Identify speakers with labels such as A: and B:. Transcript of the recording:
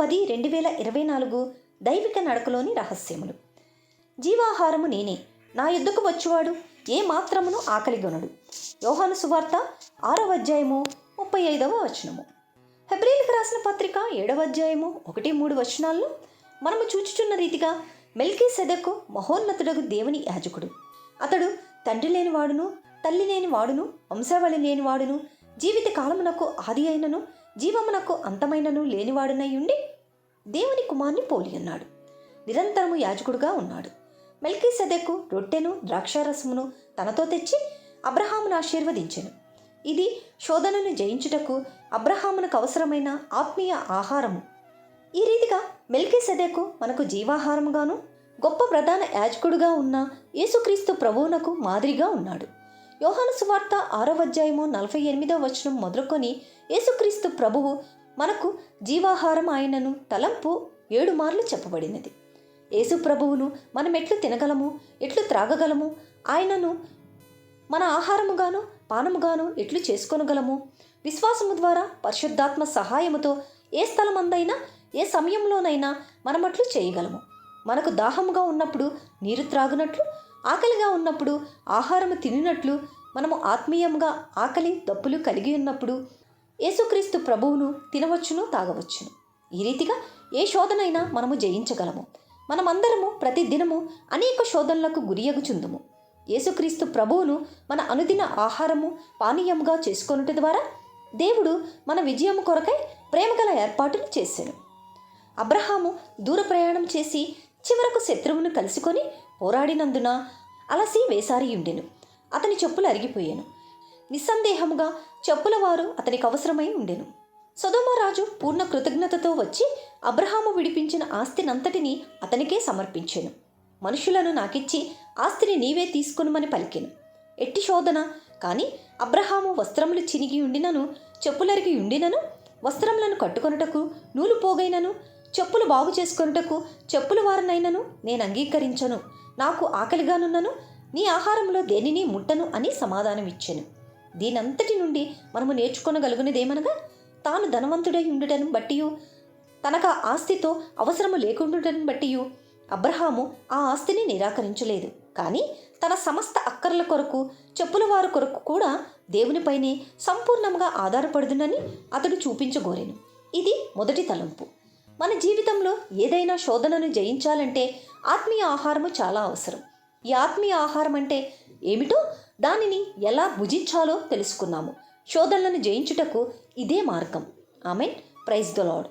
A: పది రెండు వేల ఇరవై నాలుగు దైవిక నడకలోని రహస్యములు. జీవాహారము నేనే. నా యుద్ధకు వచ్చువాడు ఏ మాత్రమును ఆకలిగొనడు. యోహాను సువార్త ఆరవ అధ్యాయము ముప్పై ఐదవ వచనము. హెబ్రిల్కి రాసిన పత్రిక ఏడవ అధ్యాయము ఒకటి మూడు వచనాల్లో మనము చూచుచున్న రీతిగా మెల్కీ సెదకు మహోన్నతుడకు దేవుని యాజకుడు. అతడు తండ్రి లేని వాడును తల్లి లేని వాడును వంశావళి లేని వాడును జీవిత కాలమునకు ఆది అయినను జీవమునకు అంతమైనను లేనివాడునై ఉండి దేవుని కుమార్ని పోలి అన్నాడు నిరంతరము యాజకుడుగా ఉన్నాడు. మెల్కీ సదెకు రొట్టెను ద్రాక్షారసమును తనతో తెచ్చి అబ్రహామును ఆశీర్వదించెను. ఇది శోధనను జయించుటకు అబ్రహామునకు అవసరమైన ఆత్మీయ ఆహారము. ఈ రీతిగా మెల్కీ సదెకు మనకు జీవాహారముగాను గొప్ప ప్రధాన యాజకుడుగా ఉన్న యేసుక్రీస్తు ప్రభువునకు మాదిరిగా ఉన్నాడు. యోహాను సువార్త ఆరవ అధ్యాయము నలభై ఎనిమిదో వచనం మొదలుకొని యేసుక్రీస్తు ప్రభువు మనకు జీవాహారం ఆయనను తలంపు ఏడు మార్లు చెప్పబడినది. యేసు ప్రభువును మనం ఎట్లు తినగలము? ఎట్లు త్రాగగలము? ఆయనను మన ఆహారముగాను పానముగాను ఎట్లు చేసుకొనగలము? విశ్వాసము ద్వారా పరిశుద్ధాత్మ సహాయముతో ఏ స్థలమందైనా ఏ సమయంలోనైనా మనమట్లు చేయగలము. మనకు దాహముగా ఉన్నప్పుడు నీరు త్రాగునట్లు ఆకలిగా ఉన్నప్పుడు ఆహారము తినినట్లు మనము ఆత్మీయంగా ఆకలి దప్పులు కలిగి ఉన్నప్పుడు యేసుక్రీస్తు ప్రభువును తినవచ్చును తాగవచ్చును. ఈ రీతిగా ఏ శోధనైనా మనము జయించగలము. మనమందరము ప్రతి దినము అనేక శోధనలకు గురియగుచుందుము. యేసుక్రీస్తు ప్రభువును మన అనుదిన ఆహారము పానీయముగా చేసుకొనుట ద్వారా దేవుడు మన విజయము కొరకై ప్రేమగల ఏర్పాటును చేశాను అబ్రహాము దూర ప్రయాణం చేసి చివరకు శత్రువును కలుసుకొని పోరాడినందున అలసి వేసారి ఉండెను అతని చెప్పులు అరిగిపోయాను. నిస్సందేహముగా చెప్పుల వారు అతనికి అవసరమై ఉండెను. సొదోమరాజు పూర్ణ కృతజ్ఞతతో వచ్చి అబ్రహాము విడిపించిన ఆస్తినంతటినీ అతనికే సమర్పించెను. మనుషులను నాకిచ్చి ఆస్తిని నీవే తీసుకునమని పలికెను. ఎట్టి శోధన కానీ అబ్రహాము వస్త్రములు చినిగి ఉండినను చెప్పులరిగి ఉండినను వస్త్రములను కట్టుకొనుటకు నూలు పోగైనను చెప్పులు బాగు చేసుకొనుటకు చెప్పుల వారనైనను నేను అంగీకరించను. నాకు ఆకలిగానున్నను నీ ఆహారంలో దేనిని ముట్టను అని సమాధానమిచ్చాను. దీనంతటి నుండి మనము నేర్చుకొనగలుగునదేమనగా తాను ధనవంతుడై ఉండుటను బట్టి తనకు ఆ ఆస్తితో అవసరము లేకుండుటను బట్టి అబ్రహాము ఆ ఆస్తిని నిరాకరించలేదు. కానీ తన సమస్త అక్కర్ల కొరకు చెప్పుల వారి కొరకు కూడా దేవునిపైనే సంపూర్ణంగా ఆధారపడుదునని అతడు చూపించగోరెను. ఇది మొదటి తలంపు. మన జీవితంలో ఏదైనా శోధనను జయించాలంటే ఆత్మీయ ఆహారము చాలా అవసరం. ఈ ఆత్మీయ ఆహారం అంటే ఏమిటో దానిని ఎలా భుజించాలో తెలుసుకున్నాము శోధనలను జయించుటకు ఇదే మార్గం. ఆమెన్. Praise the lord